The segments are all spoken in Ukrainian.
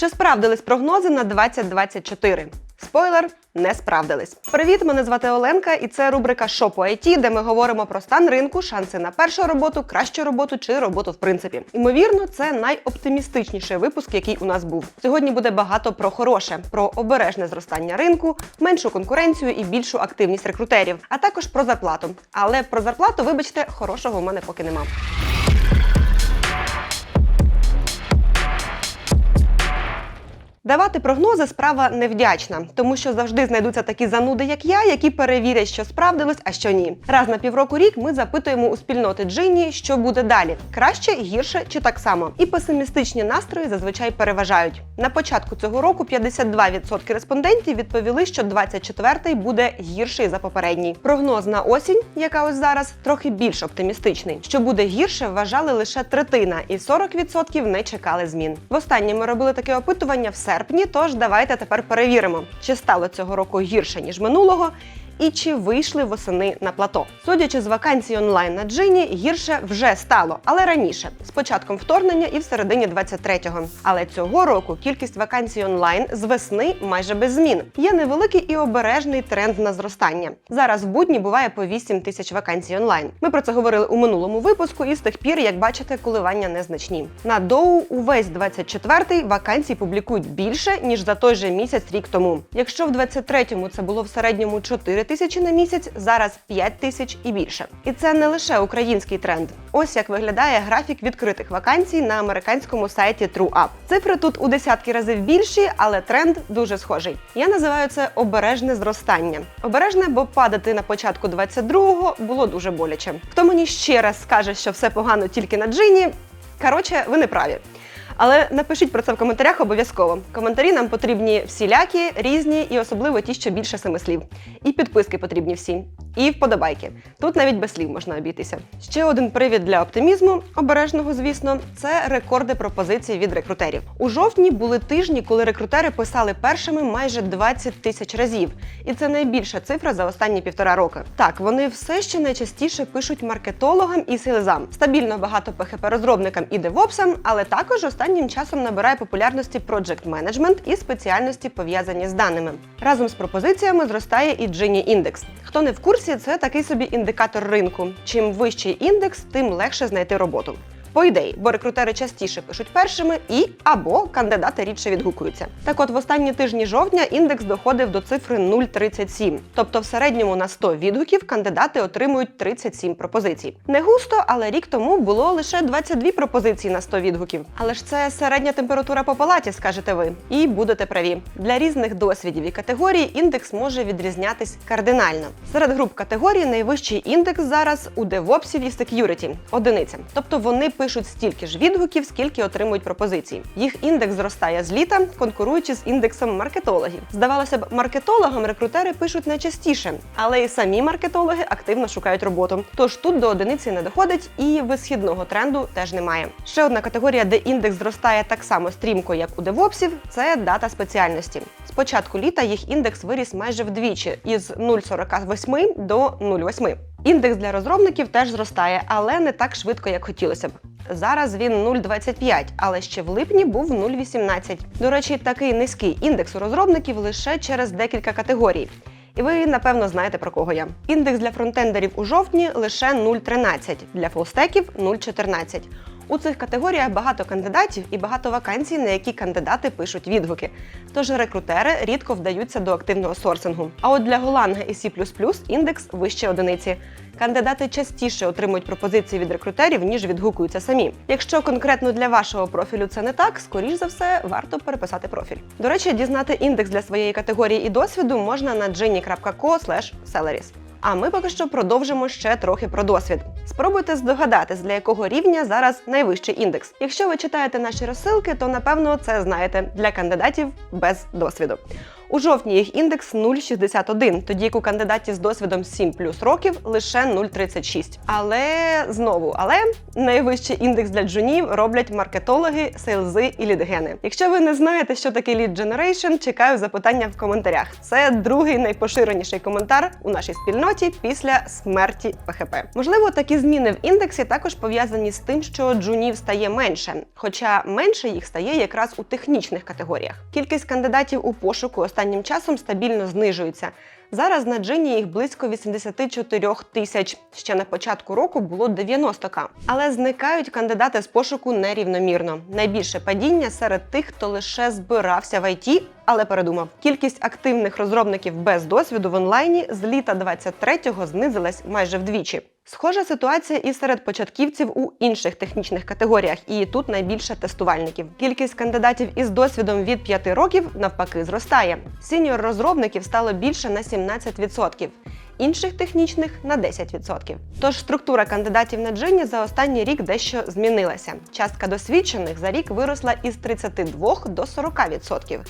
Чи справдились прогнози на 2024? Спойлер, не справдились. Привіт, мене звати Оленка, і це рубрика Шопу IT, де ми говоримо про стан ринку, шанси на першу роботу, кращу роботу чи роботу в принципі. Імовірно, це найоптимістичніший випуск, який у нас був. Сьогодні буде багато про хороше, про обережне зростання ринку, меншу конкуренцію і більшу активність рекрутерів, а також про зарплату. Але про зарплату, вибачте, хорошого в мене поки нема. Давати прогнози справа невдячна, тому що завжди знайдуться такі зануди, як я, які перевірять, що справдилось, а що ні. Раз на півроку рік ми запитуємо у спільноти Джині, що буде далі: краще, гірше чи так само. І песимістичні настрої зазвичай переважають. На початку цього року 52% респондентів відповіли, що 24-й буде гірший за попередній. Прогноз на осінь, яка ось зараз, трохи більш оптимістичний. Що буде гірше, вважали лише третина, і 40% не чекали змін. Востаннє ми робили таке опитування в серпні, тож давайте тепер перевіримо, чи стало цього року гірше ніж минулого. І чи вийшли восени на плато? Судячи з вакансій онлайн на джині, гірше вже стало, але раніше, з початком вторгнення і в середині 23-го. Але цього року кількість вакансій онлайн з весни майже без змін. Є невеликий і обережний тренд на зростання. Зараз в будні буває по 8 тисяч вакансій онлайн. Ми про це говорили у минулому випуску, і з тих пір, як бачите, коливання незначні. На доу увесь 24-й вакансій публікують більше ніж за той же місяць рік тому. Якщо в 23-му це було в середньому 4 тисячі на місяць, зараз 5 тисяч і більше. І це не лише український тренд. Ось як виглядає графік відкритих вакансій на американському сайті TrueUp. Цифри тут у десятки разів більші, але тренд дуже схожий. Я називаю це обережне зростання. Обережне, бо падати на початку 22-го було дуже боляче. Хто мені ще раз скаже, що все погано тільки на джині? Коротше, ви не праві. Але напишіть про це в коментарях обов'язково. Коментарі нам потрібні всілякі, різні і особливо ті, що більше семи слів. І підписки потрібні всі. І вподобайки. Тут навіть без слів можна обійтися. Ще один привід для оптимізму, обережного, звісно, це рекорди пропозицій від рекрутерів. У жовтні були тижні, коли рекрутери писали першими майже 20 тисяч разів. І це найбільша цифра за останні півтора роки. Так, вони все ще найчастіше пишуть маркетологам і селезам. Стабільно багато PHP-розробникам і девопсам, але також останнім часом набирає популярності Project Management і спеціальності пов'язані з даними. Разом з пропозиціями зростає і Gini Index. Хто не в курсі, це такий собі індикатор ринку. Чим вищий індекс, тим легше знайти роботу. По ідеї, бо рекрутери частіше пишуть першими і або кандидати рідше відгукуються. Так от в останні тижні жовтня індекс доходив до цифри 0,37. Тобто в середньому на 100 відгуків кандидати отримують 37 пропозицій. Не густо, але рік тому було лише 22 пропозиції на 100 відгуків. Але ж це середня температура по палаті, скажете ви. І будете праві. Для різних досвідів і категорій індекс може відрізнятись кардинально. Серед груп категорій найвищий індекс зараз у девопсів і сек'юріті – одиниця. Тобто вони пишуть стільки ж відгуків, скільки отримують пропозицій. Їх індекс зростає з літа, конкуруючи з індексом маркетологів. Здавалося б, маркетологам рекрутери пишуть найчастіше, але і самі маркетологи активно шукають роботу. Тож тут до одиниці не доходить і висхідного тренду теж немає. Ще одна категорія, де індекс зростає так само стрімко, як у девопсів, це дата спеціальності. З початку літа їх індекс виріс майже вдвічі із 0,48 до 0,8. Індекс для розробників теж зростає, але не так швидко, як хотілося б. Зараз він 0,25, але ще в липні був 0,18. До речі, такий низький індекс у розробників лише через декілька категорій. І ви, напевно, знаєте про кого я. Індекс для фронтендерів у жовтні лише 0,13, для фулстеків 0,14. У цих категоріях багато кандидатів і багато вакансій, на які кандидати пишуть відгуки. Тож рекрутери рідко вдаються до активного сорсингу. А от для Голанга і C++ індекс вище одиниці. Кандидати частіше отримують пропозиції від рекрутерів, ніж відгукуються самі. Якщо конкретно для вашого профілю це не так, скоріш за все варто переписати профіль. До речі, дізнати індекс для своєї категорії і досвіду можна на gini.co/salaries. А ми поки що продовжимо ще трохи про досвід. Спробуйте здогадатись, для якого рівня зараз найвищий індекс. Якщо ви читаєте наші розсилки, то напевно це знаєте для кандидатів без досвіду. У жовтні їх індекс 0,61, тоді як у кандидатів з досвідом 7 плюс років лише 0,36. Але знову, але найвищий індекс для джунів роблять маркетологи, сейлзи і лідгени. Якщо ви не знаєте, що таке lead generation, чекаю запитання в коментарях. Це другий найпоширеніший коментар у нашій спільноті після смерті ПХП. Можливо, такі зміни в індексі також пов'язані з тим, що джунів стає менше, хоча менше їх стає якраз у технічних категоріях. Кількість кандидатів у пошуку останнім часом стабільно знижується. Зараз на джині їх близько 84 тисяч. Ще на початку року було 90к. Але зникають кандидати з пошуку нерівномірно. Найбільше падіння серед тих, хто лише збирався в ІТ, але передумав. Кількість активних розробників без досвіду в онлайні з літа 23-го знизилась майже вдвічі. Схожа ситуація і серед початківців у інших технічних категоріях, і тут найбільше тестувальників. Кількість кандидатів із досвідом від 5 років навпаки зростає. Сіньор розробників стало більше на 17%. Інших технічних на 10%. Тож структура кандидатів на джині за останній рік дещо змінилася. Частка досвідчених за рік виросла із 32 до 40%,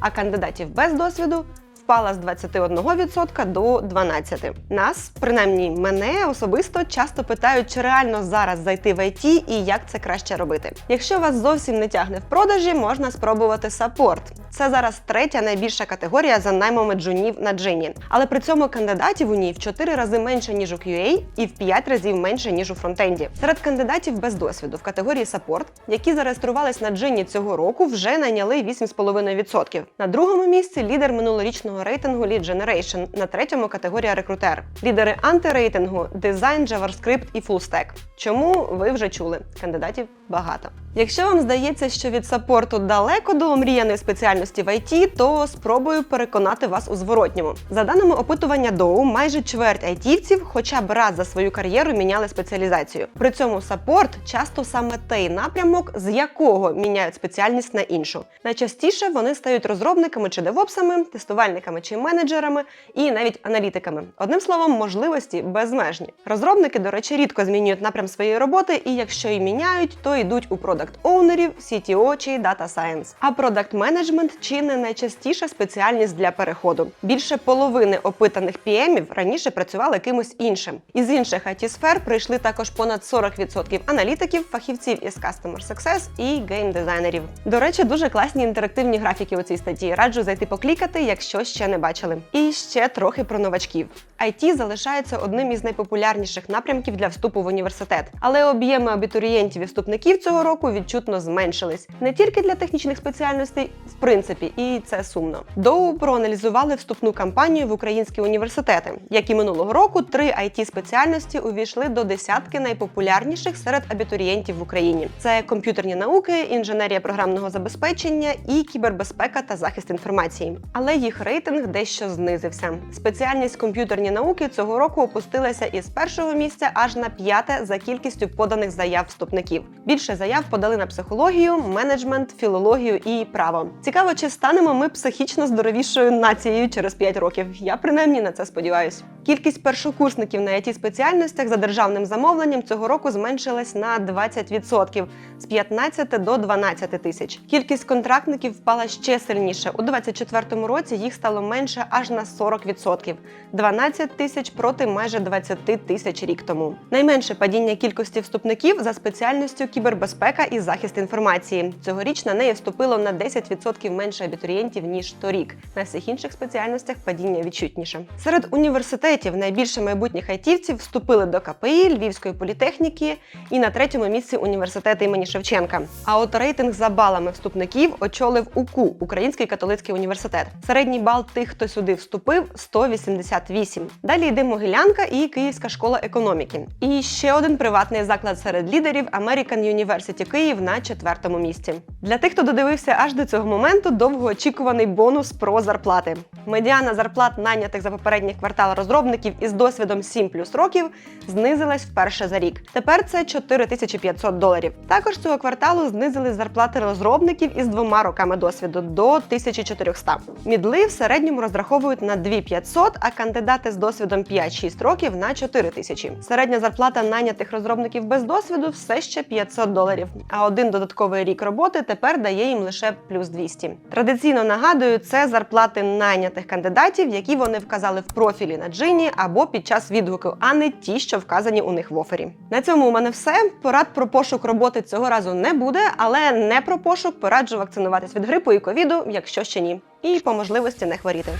а кандидатів без досвіду впала з 21% до 12%. Нас, принаймні мене особисто, часто питають, чи реально зараз зайти в IT і як це краще робити. Якщо вас зовсім не тягне в продажі, можна спробувати саппорт. Це зараз третя найбільша категорія за наймами джунів на джині. Але при цьому кандидатів у ній в 4 рази менше, ніж у QA, і в 5 разів менше, ніж у фронтенді. Серед кандидатів без досвіду в категорії саппорт, які зареєструвались на джині цього року, вже найняли 8,5%. На другому місці лідер минулорічного рейтингу Lead Generation, на третьому категорія рекрутер. Лідери антирейтингу дизайн, JavaScript і FullStack. Чому ви вже чули? Кандидатів багато. Якщо вам здається, що від саппорту далеко до омріяної спеціальності в IT, то спробую переконати вас у зворотньому. За даними опитування Доу, майже чверть айтівців хоча б раз за свою кар'єру міняли спеціалізацію. При цьому саппорт часто саме той напрямок, з якого міняють спеціальність на іншу. Найчастіше вони стають розробниками чи девопсами, тестувальниками чи менеджерами, і навіть аналітиками. Одним словом, можливості безмежні. Розробники, до речі, рідко змінюють напрям своєї роботи, і якщо і міняють, то йдуть у продакт оунерів, CTO чи Data Science. А продакт менеджмент чи не найчастіша спеціальність для переходу. Більше половини опитаних PM-ів раніше працювали кимось іншим. Із інших it сфер прийшли також понад 40% аналітиків, фахівців із Customer Success і гейм-дизайнерів. До речі, дуже класні інтерактивні графіки у цій статті. Раджу зайти поклікати, якщо ще не бачили. І ще трохи про новачків. IT залишається одним із найпопулярніших напрямків для вступу в університет, але об'єми абітурієнтів і вступників цього року відчутно зменшились не тільки для технічних спеціальностей, в принципі, і це сумно. Доу проаналізували вступну кампанію в українські університети. Як і минулого року, три it спеціальності увійшли до десятки найпопулярніших серед абітурієнтів в Україні: це комп'ютерні науки, інженерія програмного забезпечення і кібербезпека та захист інформації. Але їх рейтинг дещо знизився. Спеціальність комп'ютерні науки цього року опустилася із першого місця аж на п'яте за кількістю поданих заяв вступників. Більше заяв подали на психологію, менеджмент, філологію і право. Цікаво, чи станемо ми психічно здоровішою нацією через 5 років. Я принаймні на це сподіваюсь. Кількість першокурсників на it спеціальностях за державним замовленням цього року зменшилась на 20% з 15 до 12 тисяч. Кількість контрактників впала ще сильніше. У 2024 році їх стало менше аж на 40%. 12 тисяч проти майже 20 тисяч рік тому. Найменше падіння кількості вступників за спеціальністю кібербезпека і захист інформації. Цьогоріч на неї вступило на 10% менше абітурієнтів ніж торік. На всіх інших спеціальностях падіння відчутніше. Серед університетів найбільше майбутніх айтівців вступили до КПІ, Львівської політехніки і на третьому місці університет імені Шевченка. А от рейтинг за балами вступників очолив УКУ Український католицький університет. Середній бал тих, хто сюди вступив, 188. Далі йде Могилянка і Київська школа економіки. І ще один приватний заклад серед лідерів American University Київ на четвертому місці. Для тих, хто додивився аж до цього моменту, довгоочікуваний бонус про зарплати. Медіана зарплат найнятих за попередній квартал розробників розробників із досвідом 7 плюс років знизилась вперше за рік. Тепер це 4500 доларів. Також цього кварталу знизили зарплати розробників із двома роками досвіду до 1400. Мідли в середньому розраховують на 2500, а кандидати з досвідом 5-6 років на 4000. Середня зарплата найнятих розробників без досвіду все ще 500 доларів. А один додатковий рік роботи тепер дає їм лише плюс 200. Традиційно нагадую, це зарплати найнятих кандидатів, які вони вказали в профілі на джині або під час відгуку, а не ті, що вказані у них в офері. На цьому у мене все. Порад про пошук роботи цього разу не буде, але не про пошук пораджу вакцинуватись від грипу і ковіду, якщо ще ні. І по можливості не хворіти.